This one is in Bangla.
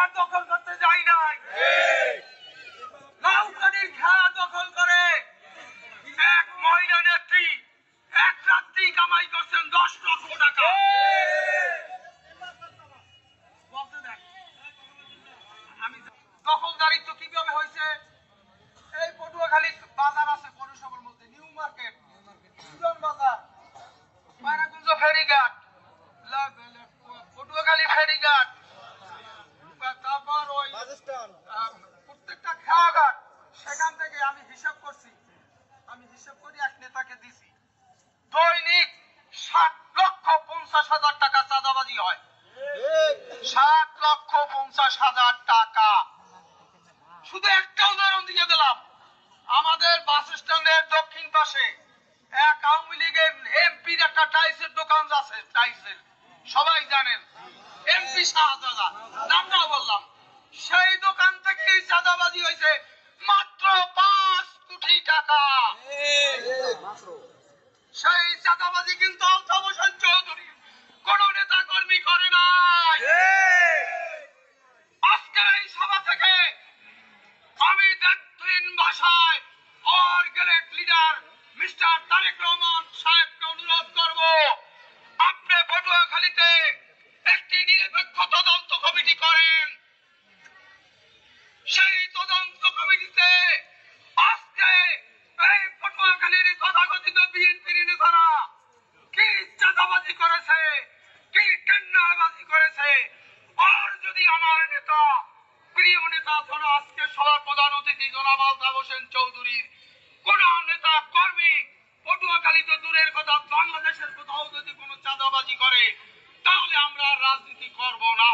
বাংলার দখল করতে যাই নাই। লাউকানির খেলা দখল করে এক মহিলা নেত্রী এক রাত্রি কামাই করছেন দশ লক্ষ টাকা। দখলদারিত্ব কীভাবে হয়েছে? প্রত্যেকটা খেয়াঘাট সেখান থেকে আমি হিসাব করছি। আমি হিসাব করি এক নেতাকে দিছি। দৈনিক ষাট লক্ষ পঞ্চাশ হাজার টাকা চাঁদাবাজি হয়। ষাট লক্ষ পঞ্চাশ হাজার টাকা। শুধু একটা উদাহরণ দিয়ে দিলাম। আমাদের বাস স্ট্যান্ডের দক্ষিণ পাশে এক আওয়ামী লীগের এমপির একটা টাইসের দোকান আছে, টাইসের। সবাই জানেন। এমপি শাহজাহান চাঁদাবাজি হয়েছে। মাত্র পাঁচ কোটি টাকা। সেই চাঁদাবাজি কিন্তু হোসেন চৌধুরী। কোন নেতা কর্মী করে নাই। আজকের এই সভা থেকে আমি দেখীন ভাষায় great leader mister Tarique Rahman নেতা, প্রিয় নেতা, ধরো আজকে সভার প্রধান অতিথি জনাব আলতাফ হোসেন চৌধুরীর কোন নেতা কর্মী পটুয়াখালী তো দূরের কথা, বাংলাদেশের কোথাও যদি কোনো চাঁদাবাজি করে, তাহলে আমরা রাজনীতি করব না।